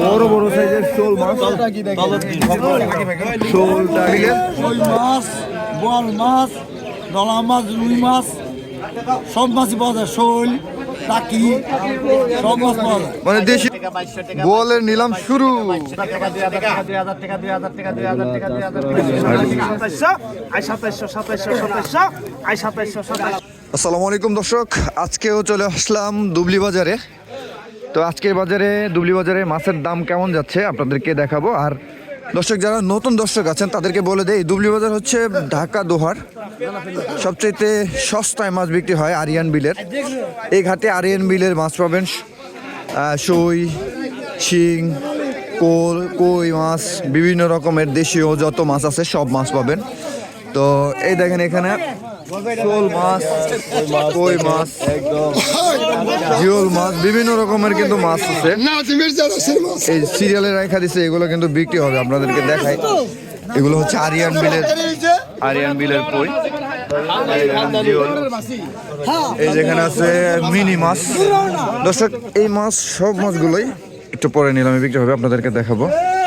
বড় বড় সাইজের শোল মাছ। শোলটা ওই মাছ বল মাছ ডলা মাছ রুই মাছ সব মাছই পাওয়া যায়। শোল মানে দেশি বলের নিলাম শুরু। আসসালামু আলাইকুম দর্শক, আজকেও চলে আসলাম দুবলি বাজারে। তো আজকের বাজারে, দুবলি বাজারে মাছের দাম কেমন যাচ্ছে আপনাদেরকে দেখাবো। আর দর্শক, যারা নতুন দর্শক আছেন, তাদেরকে বলে দেয় দুবলি বাজার হচ্ছে ঢাকা দোহার। সবচেয়ে সস্তায় মাছ বিক্রি হয় আরিয়ান বিলের। এই ঘাটে আরিয়ান বিলের মাছ পাবেন সই, শিং, কোল, কই মাছ, বিভিন্ন রকমের দেশীয় যত মাছ আছে, সব মাছ পাবেন। তো এই দেখেন এখানে শোল মাছ কই মাছ জিওল মাছ বিভিন্ন রকমের কিন্তু মাছ আছে। এই সিরিয়ালে রেখা দিছে এগুলো কিন্তু বিক্রি হবে আপনাদেরকে দেখাই। এগুলো হচ্ছে আরিয়ান বিলের আরিয়ান বিলের কই এই এই যেখানে আছে মিনি মাছ। দর্শক এই মাছ সব মাছগুলোই একটু পরে নিলামে বিক্রি হবে আপনাদেরকে দেখাবো।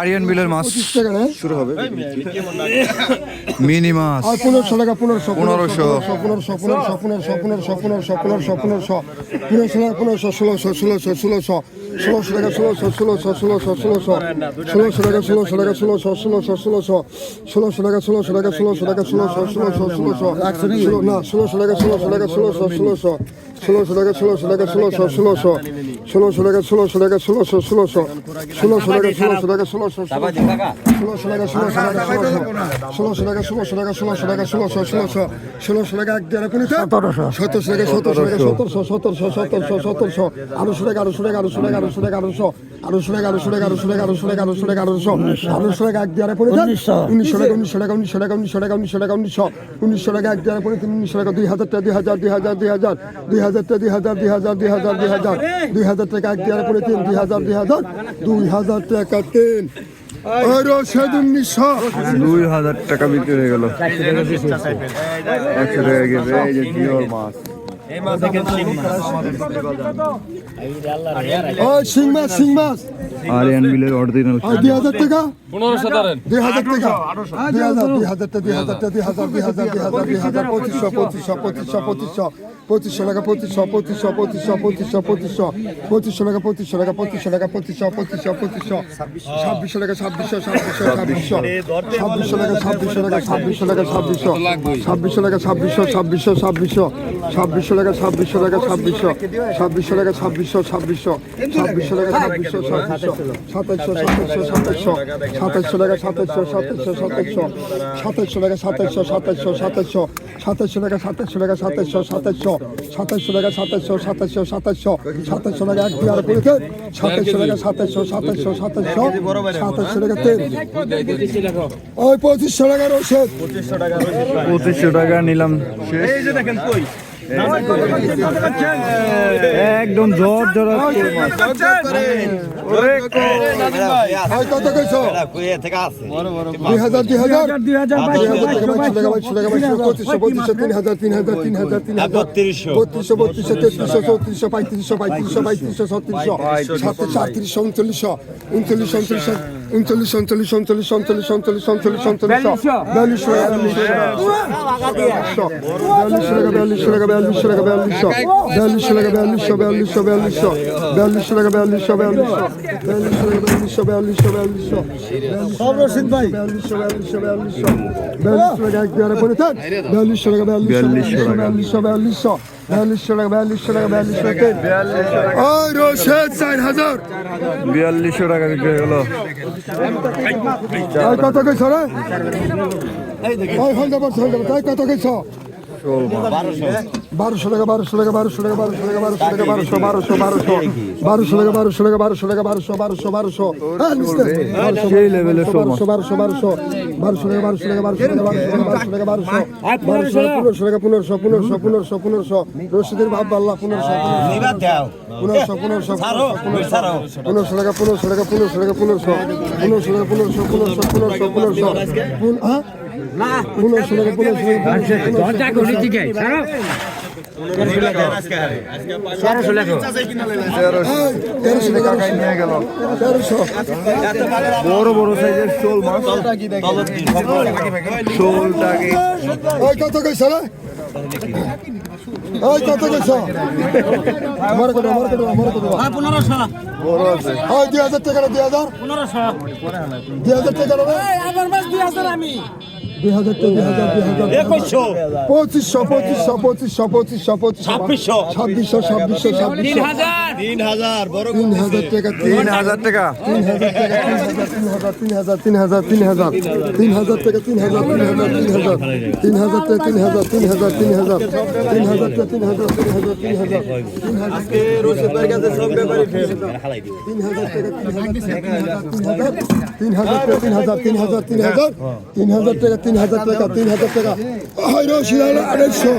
আরিয়ান বিলের মাছ শুরু হবে মিনি মাছ পনেরোশো টাকা পনেরোশো পনেরোশো। পনেরোশো পনেরোশো পনেরোশো পনেরোশো পনেরোশো পনেরোশো পনেরোশো পনেরোশো টাকা পনেরোশো ষোলোশো ষোলোশো ষোলোশো ষোলোশো টাকা ষোলোশো ষোলোশো ষোলোশো ষোলোশো ষোলোশো টাকা ষোলোশো টাকা ষোলোশো ষোলোশো ষোলোশো ষোলোশো টাকা ষোলোশো টাকা ষোলোশো টাকা ষোলোশো ষোলোশো ষোলোশো ষোলো না ষোলোশো টাকা ষোলোশো টাকা ষোলোশো ষোলোশো ষোলোশো টাকা ষোলোশো টাকা ষোলোশো ষোলোশো ষোলোশো টাকা ষোলোশো টাকা ষোলোশো ষোলোশো ষোলোশো টাকা ষোলোশো টাকা ষোলোশো ষোলোশো টাকা ষোলোশো টাকা ষোলোশো টাকা ষোলোশো টাকা ষোলোশো টাকা ষোলোশো ষোলোশো ষোলোশো টাকা এক দেড় কোনি সতেরোশো সতেরোশো টাকা সতেরোশো টাকা সতেরোশো সতেরোশো সতেরোশো সতেরোশো আড়াইশো টাকা আড়াইশো টাকা আড়াইশো টাকা আড়াইশো টাকা আড়াইশো আড়াইশো টাকা আড়াইশো টাকা আড়াইশো টাকা আড়াইশো টাকা আড়াইশো টাকা আড়াইশো আড়াইশো টাকা এক দেড় কোনি উনিশশো টাকা উনিশশো টাকা উনিশশো টাকা উনিশশো টাকা উনিশশো টাকা উনিশশো উনিশশো টাকা এক দেড় কোনি উনিশশো টাকা দুই হাজার টাকা দুই হাজার দুই হাজার দুই হাজার দুই হাজার টাকা দুই হাজার দুই হাজার দুই হাজার দুই হাজার দুই হাজার টাকা এক দেড় কোনি তিন দুই হাজার দুই হাজার দুই হাজার টাকা তিন দুই হাজার টাকা বিক্রি হয়ে গেল একশো টাকা গেছে এই যে জিওল মাছ আরিয়ান বিলের অরিজিনাল দুই হাজার টাকা দুই হাজার টাকা দুই হাজার দুই হাজার দুই হাজার দুই হাজার দুই হাজার দুই হাজার পঁচিশশো পঁচিশশো পঁচিশশো পঁচিশশো পঁচিশশো টাকা, পঁচিশশো পঁচিশশো পঁচিশশো পঁচিশশো পঁচিশশো পঁচিশশো টাকা পঁচিশশো টাকা পঁচিশশো টাকা, পঁচিশশো পঁচিশশো পঁচিশশো, ছাব্বিশশো টাকা, ছাব্বিশশো ছাব্বিশশো ছাব্বিশশো ছাব্বিশশো টাকা ছাব্বিশশো টাকা ছাব্বিশশো টাকা, ছাব্বিশশো ছাব্বিশশো টাকা, ছাব্বিশশো ছাব্বিশশো ছাব্বিশশো ছাব্বিশশো টাকা ছাব্বিশশো টাকা, ছাব্বিশশো ছাব্বিশশো টাকা, ছাব্বিশশো ছাব্বিশশো ছাব্বিশশো টাকা, ছাব্বিশশো ছাব্বিশশো সাতাইশশো সাতাইশশো সাতাইশশো সাতাইশশো টাকা সাতাইশশো সাতাইশশো সাতাইশশো সাতাইশশো টাকা সাতাইশশো সাতাইশশো সাতাইশশো সাতাশশো টাকা সাতাশশো টাকা সাতাশশো সাতাশশো সাতাশশো টাকা সাতাশশো সাতাশশো সাতাশশো সাতাশশো টাকা এক বিয়ার করেছে সাতাশশো টাকা সাতাশশো সাতাশশো সাতাশশো সাতাশশো টাকা তেল। ওই পঁচিশশো টাকার ওষুধ পঁচিশশো টাকা পঁচিশশো টাকা নিলাম ওই কত কইছো দুই হাজার দুই হাজার দুই হাজার তিন হাজার তিন হাজার তিন হাজার তিন হাজার বত্রিশশো বত্রিশশো তেত্রিশশো চৌত্রিশশো পঁয়ত্রিশশো পঁয়ত্রিশশো পঁয়ত্রিশশো ছত্রিশশো সাতত্রিশশো আটত্রিশশো উনচল্লিশশো উনচল্লিশশো উনচল্লিশশো উনচল্লিশশো উনচল্লিশশো উনচল্লিশশো উনচল্লিশশো উনচল্লিশশো উনচল্লিশশো উনচল্লিশশো বিয়াল্লিশশো বিয়াল্লিশশো টাকা বিয়াল্লিশশো টাকা বিয়াল্লিশশো বিয়াল্লিশশো টাকা বিয়াল্লিশশো বিয়াল্লিশশো বিয়াল্লিশশো বিয়াল্লিশশো টাকা বিয়াল্লিশশো বিয়াল্লিশশো বিয়াল্লিশশো বিয়াল্লিশশো বিয়াল্লিশশো সব রশিদ ভাই বিয়াল্লিশশো বিয়াল্লিশশো বিয়াল্লিশশো বিয়াল্লিশশো টাকা এক দুয়ারে পড়ে থাক বিয়াল্লিশশো টাকা বিয়াল্লিশশো বিয়াল্লিশশো বিয়াল্লিশশো বিয়াল্লিশশো টাকা বিয়াল্লিশশো টাকা বিয়াল্লিশশো টাকা ওই রশিদ চার হাজার বিয়াল্লিশশো টাকা বিক্রি হয়ে গেল ওই কত কইছ রে? ওই হল দেব হল দেব তাই কত কইছ বারোশো টাকা বারোশো টাকা বারোশো টাকা বারোশো টাকা বারোশো টাকা বারোশো বারোশো বারোশো বারোশো টাকা বারোশো টাকা বারোশো টাকা বারোশো বারোশো বারোশো হ্যাঁ মাছ বারোশো বারোশো বারোশো টাকা বারোশো টাকা বারোশো টাকা বারোশো টাকা বারোশো টাকা বারোশো বারোশো টাকা পনেরোশো পনেরোশো পনেরোশো পনেরোশো পনেরোশো রশিদের ভাব আল্লাহ পনেরোশো পনেরোশো পনেরোশো পনেরোশো পনেরোশো টাকা পনেরোশো টাকা পনেরোশো টাকা পনেরোশো পনেরোশো টাকা পনেরোশো পনেরোশো পনেরোশো পনেরোশো পনেরোশো হ্যাঁ পনেরোশো টাকা বড় বড় সাইজের শোল মাছ শোলটাকে কত টাকা 2000 1500 টাকা আমি। দুই হাজার টাকা দুই হাজার দুই হাজার। একুশশো। পঁচিশশো পঁচিশশো পঁচিশশো পঁচিশশো পঁচিশশো। ছাব্বিশশো। ছাব্বিশশো ছাব্বিশশো তিন ছাব্বিশশো। হাজার তিন হাজার টাকা তিন তিন হাজার টাকা তিন হাজার। টাকা। তিন হাজার তিন হাজার তিন হাজার তিন হাজার তিন হাজার তিন টাকা তিন হাজার তিন হাজার তিন হাজার তিন হাজার টাকা তিন হাজার তিন হাজার তিন হাজার তিন হাজার টাকা তিন হাজার তিন হাজার তিন হাজার তিন হাজার তিন হাজার টাকা তিন হাজার তিন হাজার তিন হাজার তিন হাজার তিন হাজার টাকা তিন হাজার টাকা তিন হাজার টাকা। ওই রশিদ আড়াইশো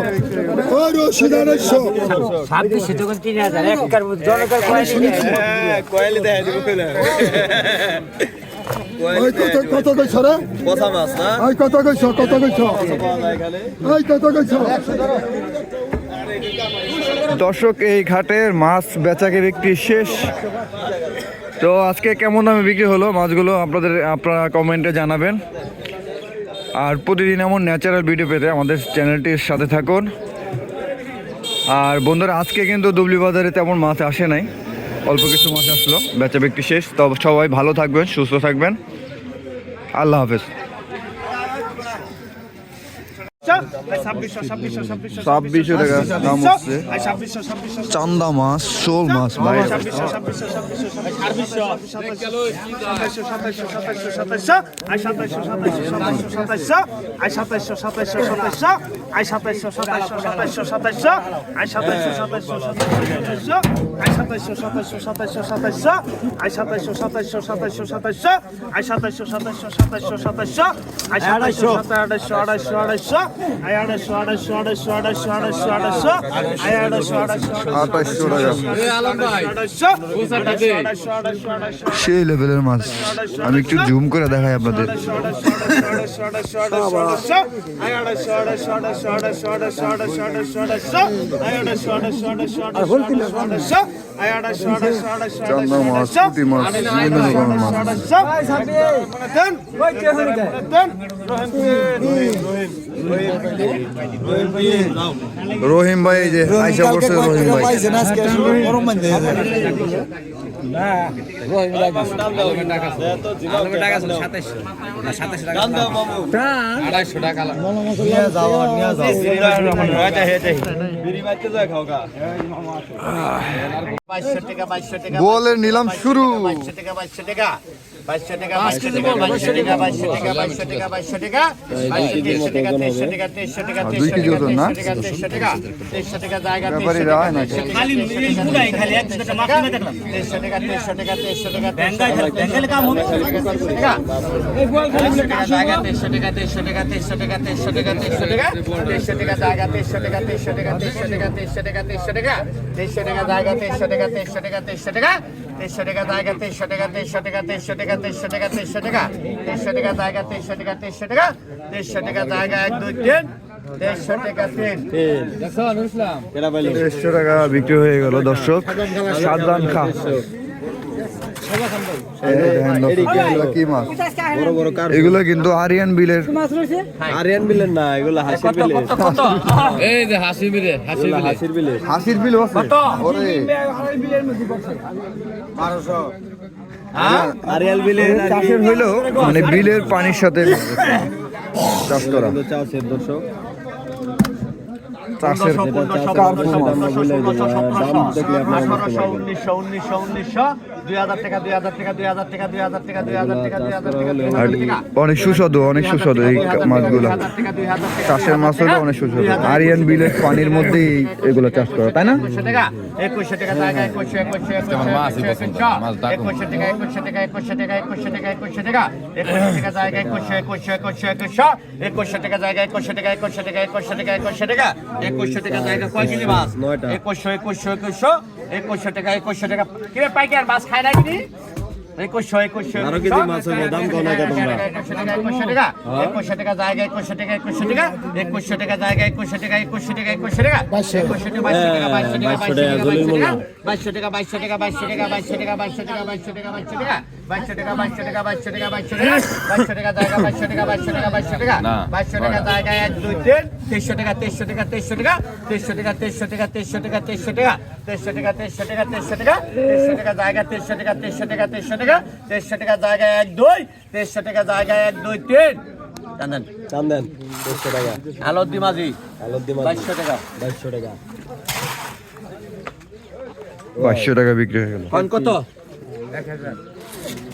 ওই রশিদ আড়াইশো। ওই কত কত কইছ রে? ওই কত কইছ কত কইছ? ওই কত কইছ? দর্শক এই ঘাটের মাছ বেচাকে বিক্রি শেষ। তো আজকে কেমন দামে বিক্রি হলো মাছগুলো? আপনাদের আপনারা কমেন্টে জানাবেন। আর প্রতিদিন এমন ন্যাচারাল ভিডিও পেতে আমাদের চ্যানেলটির সাথে থাকুন। আর বন্ধুরা, আজকে কিন্তু দুবলি বাজারে তেমন মাছ আসে নাই। অল্প কিছু মাছ আসলো বেচা বিক্রি শেষ। তবে সবাই ভালো থাকবেন, সুস্থ থাকবেন। আল্লাহ হাফেজ। ছাব্বিশশো টাকা দাম হচ্ছে চান্দা মাছ শোল মাছ ভাই আড়াইশো আড়াইশো আড়াইশো আড়াইশো আড়াইশো আড়াইশো আড়াইশো আড়াইশো আড়াইশো আড়াইশো আড়াইশো আড়াইশো আড়াইশো সেই লেভেলের মাছ আমি একটু জুম করে দেখাই আপনাদের চান্দা মাছ পুঁটি মাছ বিভিন্ন ধরনের মাছ রহিম ভাই যে আইসা করছে রহিম ভাই। বলে নিলাম শুরু। টাকা বাইশো টাকা। বাইশশো টাকা বাইশশো টাকা বাইশশো টাকা বাইশশো টাকা বাইশশো টাকা বাইশশো টাকা বাইশশো টাকা তেইশশো টাকা তেইশশো টাকা তেইশশো টাকা তেইশশো টাকা তেইশশো টাকা জায়গা তেইশশো না খালি তেইশশো টাকা তেইশশো টাকা তেইশশো টাকা তেইশশো টাকা জায়গা তেইশশো টাকা তেইশশো টাকা তেইশশো টাকা তেইশশো টাকা তেইশশো টাকা তেইশশো টাকা জায়গা তেইশশো টাকা তেইশশো টাকা তেইশশো টাকা তেইশশো টাকা তেইশশো টাকা তেইশশো টাকা জায়গা তেইশশো টাকা তেইশশো টাকা তেইশশো টাকা তেইশশো টাকা জায়গা তেইশশো টাকা তেইশশো টাকা তেইশশো টাকা তেইশশো টাকা তেইশশো টাকা তেইশশো টাকা জায়গা তেইশশো টাকা তেইশশো টাকা তেইশশো টাকা জায়গা, এক, দুই, তিন দেড়শো টাকা বিক্রি হয়ে গেল, দর্শক। সাবধান খা। এগুলো কিন্তু আরিয়ান বিলের। আরিয়ান বিলের না এগুলো হাসির বিলে এই যে হাসি মিলে হাসি মিলে হাসির বিলে। হাসির বিল আছে। ওরে। আরিয়াল বিলে চাষের হইল মানে বিলের পানির সাথে চাষ করা। চাষের দর্শক। চাষের দাম দেখলে আপনারা বুঝতে আঠারোশো পারবেন অনেক সুস্বাদু অনেক সুস্বাদু এই মাছগুলো চাষের মাছ হলো অনেক সুস্বাদু আরিয়ান বিলের পানির মধ্যে এগুলো চাষ করা তাই না টাকা জায়গায় টাকা টাকা টাকা একুশশো টাকা একুশশো টাকা জায়গা একুশশো একুশশো একুশশো একুশশো টাকা একুশশো টাকা কিরে পাইকার মাছ খায় না একুশশো একুশশো আরও কেজি মাছ হইবে, দাম কম নাকি তোমরা? টাকা একুশশো টাকা একুশশো টাকা জায়গা একুশশো টাকা একুশশো টাকা একুশশো টাকা জায়গা একুশশো টাকা একুশশো টাকা একুশশো টাকা একুশশো টাকা বাইশশো টাকা বাইশশো টাকা বাইশশো টাকা বাইশশো টাকা বাইশশো টাকা বাইশশো টাকা বাইশশো টাকা বাইশশো টাকা বাইশশো টাকা বাইশশো টাকা বাইশশো টাকা বাইশশো টাকা বাইশশো টাকা বাইশশো টাকা জায়গা বাইশশো টাকা বাইশশো টাকা বাইশশো টাকা বাইশশো টাকা জায়গা এক দুই তিন তেইশশো টাকা তেইশশো টাকা তেইশশো টাকা তেইশশো টাকা তেইশশো টাকা তেইশশো টাকা তেইশশো টাকা তেইশশো টাকা তেইশশো টাকা তেইশশো টাকা তেইশশো টাকা জায়গা তেইশশো টাকা তেইশশো টাকা তেইশশো টাকা তেইশশো টাকা জায়গা এক দুই তেইশশো টাকা জায়গা এক দুই তিন জানেন চান দেন টাকা আলোদ্দি মাঝি আলুর দিমা বাইশশো টাকা বাইশশো টাকা পাঁচশো টাকা বিক্রি হয়ে গেল কত